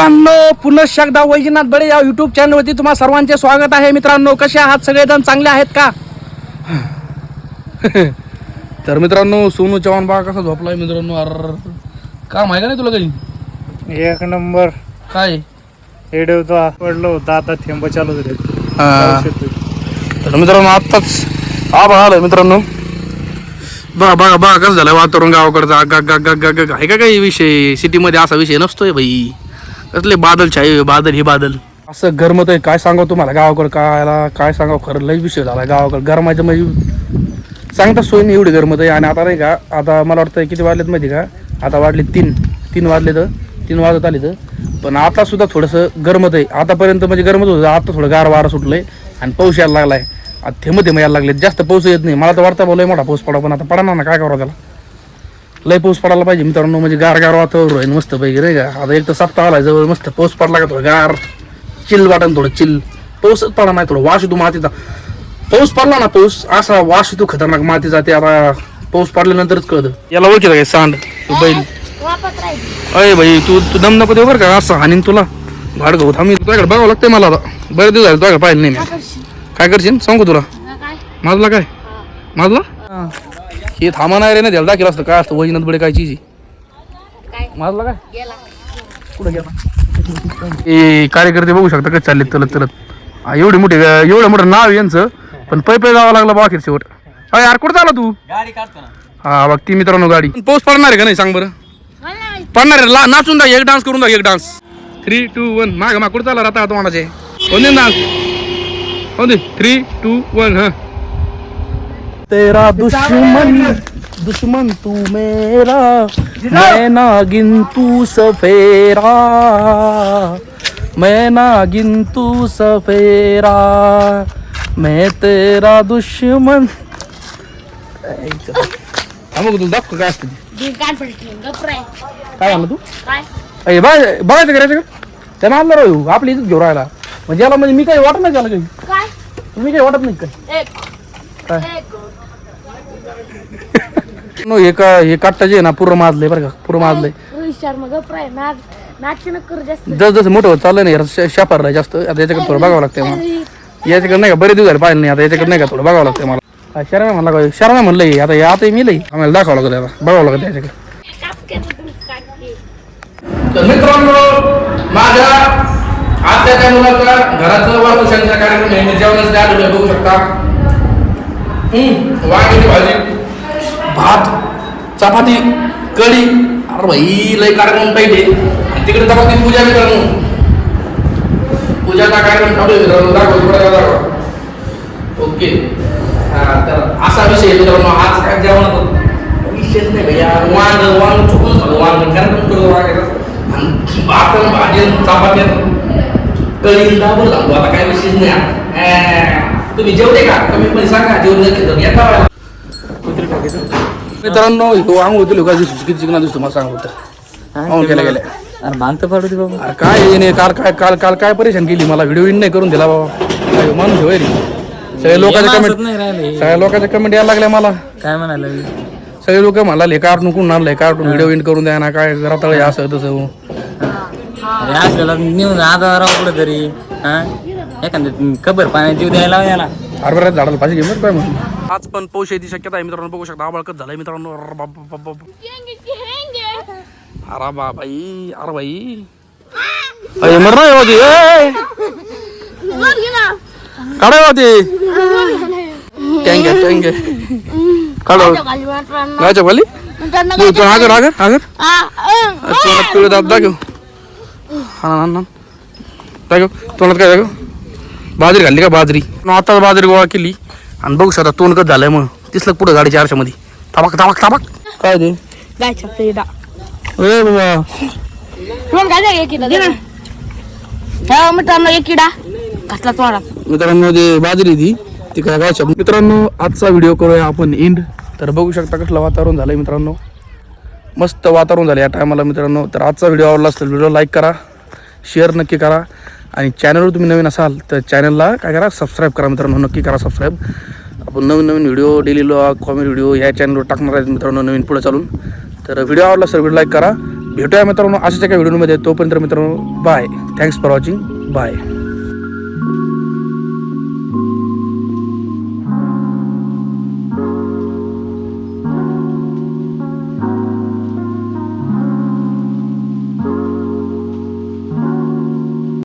मित्रांनो पुनः एकदा वैजनाथ बडे या युट्यूब चॅनलवरती तुम्हा सर्वांचे स्वागत आहे. मित्रांनो कसे आहात? सगळेजण चांगले आहेत का? तर मित्रांनो सोनू चव्हाण बा कसा झोपलाय मित्रांनो. अर काम आहे का नाही तुला काही? एक नंबर. काय? होता पडलं होतं आता थेंब चालू झाले. तर मित्रांनो आत्ताच आबा आलाय मित्रांनो. बघा बघा बघा कसं झालं वातावरण गावाकडचं? गा गा गा गा गा आहे का काही विषय? सिटीमध्ये असा विषय नसतोय भाई. कसले बादल छाई बादल ही बादल. असं गरमत आहे काय सांगावं तुम्हाला? गावाकडं काय काय सांगावं? खरं लई विषय झाला गावाकडं. गरमाच्या म्हणजे सांगता सोय नाही एवढी गरमत आहे आणि आता नाही का आता मला वाटतं किती वाजलेत माहिती का? आता वाढले तीन. तीन वाजले तर तीन वाजत आले तर पण आता सुद्धा थोडंसं गरमत आहे आतापर्यंत म्हणजे गरमत होतं. आता थोडं गार वारा सुटलंय. आणि पाऊस यायला लागलाय. आता थेंब थेंब यायला लागले जास्त पाऊस येत नाही. मला तर वाटतं बोलाय मोठा पाऊस पडा पण आता पडणार ना. काय करावं त्याला? लय पाऊस पडायला पाहिजे मित्रांनो म्हणजे गार गार वातावरण राहील मस्त पैकी नाही का? आता एक तर सप्ताह आलाय जवळ मस्त पाऊस पडला का थोडं गार चिल वाटन थोडं चिल. पाऊसच पडला नाही थोडं वास येतो मातीचा. पाऊस पडला ना पाऊस असा वास येतो खतरनाक मातीचा ते आता पाऊस पडल्यानंतरच कळतं. याला ओळखीत काय सांड? तू बैल. अय भाई तू तू दम नको देऊ बरं का असं हानीन तुला. भाड गहू थांबी तुझ्याकडे बघावं लागतंय मला आता. बरेच दिवस झाले तुझ्याकडे पाहिलं नाही मी. काय करशील? सांगू तुला? माझला काय? माझला हे थांबा नाही रे ना द्यायला दाखल असतं. काय असतं वैजनाथ बडे काय चीज माझला काय? कुठं गेला? हे कार्यकर्ते बघू शकता कसं चालले चलत चलत हा, एवढी मोठी एवढं मोठं नाव यांचं पण पै पै जावं लागलं बाकीर शेवट. अरे यार कुठं चाला तू? गाडी काढतो ना. हा बघ ती मित्रांनो गाडी. पाऊस पडणार आहे का नाही सांग बरं? पडणार आहे. ला नाचून दाख एक डान्स करून दाख एक डान्स. थ्री टू वन माग मा कुठं चालला राहता कोणते डान्स? कोणते थ्री टू वन हा. तेरा दुश्मन दुश्मन तू मेरा मैं नागिन तू सफेरा मैं नागिन तू सफेरा मैं तेरा दुश्मन। मग दाखव काय असतं ते. काय? म्हणलं तू बघायचं करायचं का? त्यानं आणलं राहू आपली इज्जत घेऊन राहिला. म्हणजे याला म्हणजे मी काही वाटत नाही त्याला काही. मी काही वाटत नाही काय? काय नो हे का हे काट्टा जे आहे ना पूर्ण माजलंय बरं का पूर्ण माजलंय रोहित शर्मा करू जास्त. जस जसं मोठं होत चाललं नाही शापारला जास्त. आता याच्याकडे थोडं बघावं लागतंय मला. याच्याकडे नाही का बरेच दिवस झाले पाहिलं नाही आता याच्याकडे नाही का थोडं बघावं लागतंय मला. शर्मा म्हणला काय शर्मा म्हणलंय आता हे आता मी लई. आम्हाला दाखवावं लागतं आता बघावं लागतं याच्याकडे. तर मित्रांनो माझ्या आत्याच्या मुलाचा घराचं वाढदिवसाचा कार्यक्रम आहे जेवणाचं आलेलं बघू शकता. वांग्याची भाजी. भात चपाती कढी. अरे भाई लय कार्यक्रम दे आणि तिकडे चपाती पूजा मित्रांनो पूजाचा कार्यक्रम मित्रांनो दाखव दाखव ओके. तर असा विषय मित्रांनो आज काय जेवणात विषयच नाही भैया. वांग वांग चुकून झालं. वांग कार्यक्रम करतो वांग्याचा आणि भात भाजी चपाती कळी दाबून लागतो आता काय विषयच नाही. तुम्ही जेवले का? कमी पण सांगा. जेवण तर येता मित्रांनो हो आंघोळ तुला काय दिसतो किती चिकना दिसतो मला सांग होतं केल्या गेल्या. अरे मागतं पडू दे बाबा. अरे काय येणे काल काय काल काल काय परेशान केली मला? व्हिडिओ इन नाही करून दिला बाबा. काय माणूस होय रे सगळे लोकांच्या कमेंट नाही राहिले. सगळ्या लोकांच्या कमेंट यायला लागल्या मला. काय म्हणाला? सगळे लोक म्हणाले कार्टून कुठून आणलंय? कार्टून व्हिडिओ इन करून द्या ना काय रताळे असं तसं. अरे आपल्याला नेऊन आता राहू कुठं तरी हा? एखाद्या कबर पाण्यात जीव द्यायला याला. हरभऱ्यात झाडाला पाहिजे घेऊन काय म्हणून आज पण पाऊस येते शक्यता आहे. मित्रांनो बघू शकता आबाळकत झालाय मित्रांनो. अरे बा बाई अरे बाई. अरे मर नाही होती काढाय होती टँगे टँगे काढो गायच्या खाली तू तू आगर आगर आगर दाखव. हा ना ना दाखव तोंडात काय दाखव? बाजरी घालली का बाजरी? आता बाजरी गोळा केली. आणि बघू शकता तोंड कत झालंय मग दिसलं पुढं गाडीच्या आरशामध्ये. ताबाक ताबाक ताबाक काय ते? हा मित्रांनो एक किडा मित्रांनो ते बाजरी ती ती काय शब्द मित्रांनो आजचा व्हिडिओ करूया आपण एंड तर बघू शकता कसलं वातावरण झालंय मित्रांनो. मस्त वातावरण झालं या टायमाला मित्रांनो. तर आजचा व्हिडिओ आवडला असेल व्हिडिओ लाईक करा. शेअर नक्की करा. आणि चॅनलवर तुम्ही नवीन असाल तर चॅनलला काय करा सबस्क्राईब करा मित्रांनो नक्की करा सबस्क्राईब आपण नवीन नवीन video daily vlog comedy video ह्या चॅनलवर टाकणार आहेत मित्रांनो नवीन पुढे चालून. तर व्हिडिओ आवडला सर व्हिडिओ लाईक करा. भेटूया मित्रांनो अशाच एका व्हिडिओमध्ये तोपर्यंत मित्रांनो bye thanks for watching bye